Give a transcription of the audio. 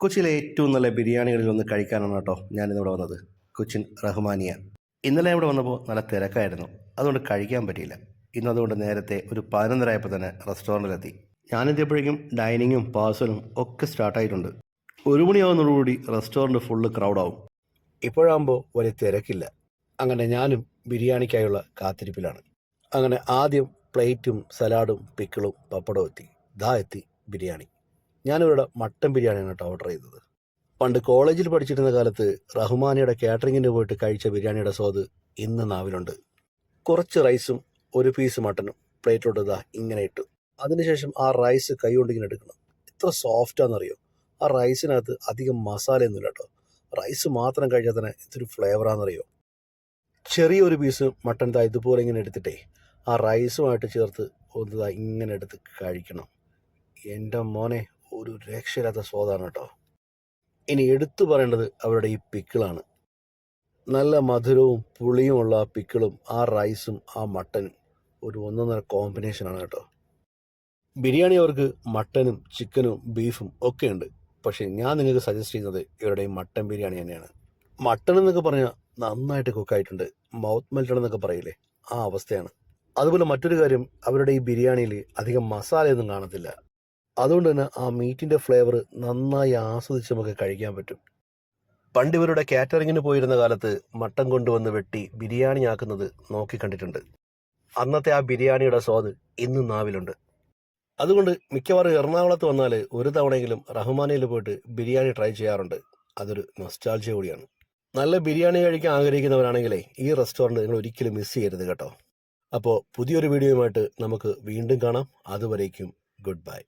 കൊച്ചിയിലെ ഏറ്റവും നല്ല ബിരിയാണികളിൽ ഒന്ന് കഴിക്കാനാണ് കേട്ടോ ഞാനിന്നിവിടെ വന്നത്. കൊച്ചിൻ റഹ്മാനിയ. ഇന്നലെ ഇവിടെ വന്നപ്പോൾ നല്ല തിരക്കായിരുന്നു. അതുകൊണ്ട് കഴിക്കാൻ പറ്റിയില്ല. ഇന്ന് അതുകൊണ്ട് നേരത്തെ ഒരു പതിനൊന്നരയപ്പോൾ തന്നെ റെസ്റ്റോറന്റിലെത്തി ഞാനെത്തിയപ്പോഴേക്കും ഡൈനിങ്ങും പാഴ്സലും ഒക്കെ സ്റ്റാർട്ടായിട്ടുണ്ട്. ഒരു മണിയാവുന്നതോടുകൂടി റെസ്റ്റോറന്റ് ഫുള്ള് ക്രൗഡാവും. ഇപ്പോഴാകുമ്പോൾ വലിയ തിരക്കില്ല. അങ്ങനെ ഞാനും ബിരിയാണിക്കായുള്ള കാത്തിരിപ്പിലാണ്. അങ്ങനെ ആദ്യം പ്ലേറ്റും സലാഡും പിക്കിളും പപ്പടവും എത്തി. ദാ എത്തി ബിരിയാണി. ഞാനിവരുടെ മട്ടൻ ബിരിയാണിയാണ് കേട്ടോ ഓർഡർ ചെയ്തത്. പണ്ട് കോളേജിൽ പഠിച്ചിരുന്ന കാലത്ത് റഹ്മാനിയുടെ കാറ്ററിങ്ങിന് പോയിട്ട് കഴിച്ച ബിരിയാണിയുടെ സ്വാദ് ഇന്ന് നാവിലുണ്ട്. കുറച്ച് റൈസും ഒരു പീസ് മട്ടനും പ്ലേറ്റിലോട്ട് ഇതാ ഇങ്ങനെ ഇട്ടു. അതിനുശേഷം ആ റൈസ് കൈ കൊണ്ട് ഇങ്ങനെ എടുക്കണം. എത്ര സോഫ്റ്റാണെന്നറിയോ ആ റൈസിനകത്ത് അധികം മസാലയൊന്നുമില്ല കേട്ടോ. റൈസ് മാത്രം കഴിച്ചാൽ തന്നെ ഇതൊരു ഫ്ലേവറാണെന്നറിയോ ചെറിയൊരു പീസ് മട്ടൻ താ ഇതുപോലെ ഇങ്ങനെ എടുത്തിട്ടേ ആ റൈസുമായിട്ട് ചേർത്ത് ഒന്ന് ഇങ്ങനെ എടുത്ത് കഴിക്കണം. എന്റെ മോനെ ഒരു രക്ഷയില്ലാത്ത സ്വാദാണ് കേട്ടോ. ഇനി എടുത്തു പറയേണ്ടത് അവരുടെ ഈ പിക്കിളാണ്. നല്ല മധുരവും പുളിയുമുള്ള ആ പിക്കിളും ആ റൈസും ആ മട്ടനും ഒരു ഒന്നൊന്നര കോമ്പിനേഷനാണ് കേട്ടോ. ബിരിയാണി അവർക്ക് മട്ടനും ചിക്കനും ബീഫും ഒക്കെ ഉണ്ട്. പക്ഷേ ഞാൻ നിങ്ങൾക്ക് സജസ്റ്റ് ചെയ്യുന്നത് ഇവരുടെ ഈ മട്ടൻ ബിരിയാണി തന്നെയാണ്. മട്ടൺ എന്നൊക്കെ പറഞ്ഞാൽ നന്നായിട്ട് കുക്കായിട്ടുണ്ട് മൗത്ത് മെൽറ്റഡ് എന്നൊക്കെ പറയില്ലേ ആ അവസ്ഥയാണ്. അതുപോലെ മറ്റൊരു കാര്യം അവരുടെ ഈ ബിരിയാണിയിൽ അധികം മസാലയൊന്നും കാണത്തില്ല. അതുകൊണ്ട് തന്നെ ആ മീറ്റിന്റെ ഫ്ലേവർ നന്നായി ആസ്വദിച്ച് നമുക്ക് കഴിക്കാൻ പറ്റും. പണ്ട് ഇവരുടെ കാറ്ററിങ്ങിന് പോയിരുന്ന കാലത്ത് മട്ടൻ കൊണ്ടുവന്ന് വെട്ടി ബിരിയാണി ആക്കുന്നത് നോക്കി കണ്ടിട്ടുണ്ട്. അന്നത്തെ ആ ബിരിയാണിയുടെ സ്വാദ് ഇന്നും നാവിലുണ്ട്. അതുകൊണ്ട് മിക്കവാറും എറണാകുളത്ത് വന്നാൽ ഒരു തവണയെങ്കിലും റഹ്മാനയിൽ പോയിട്ട് ബിരിയാണി ട്രൈ ചെയ്യാറുണ്ട്. അതൊരു നൊസ്റ്റാൾജിയ കൂടിയാണ്. നല്ല ബിരിയാണി കഴിക്കാൻ ആഗ്രഹിക്കുന്നവരാണെങ്കിലേ ഈ റെസ്റ്റോറന്റ് നിങ്ങൾ ഒരിക്കലും മിസ് ചെയ്യരുത് കേട്ടോ. അപ്പോൾ പുതിയൊരു വീഡിയോയുമായിട്ട് നമുക്ക് വീണ്ടും കാണാം. അതുവരേക്കും ഗുഡ് ബൈ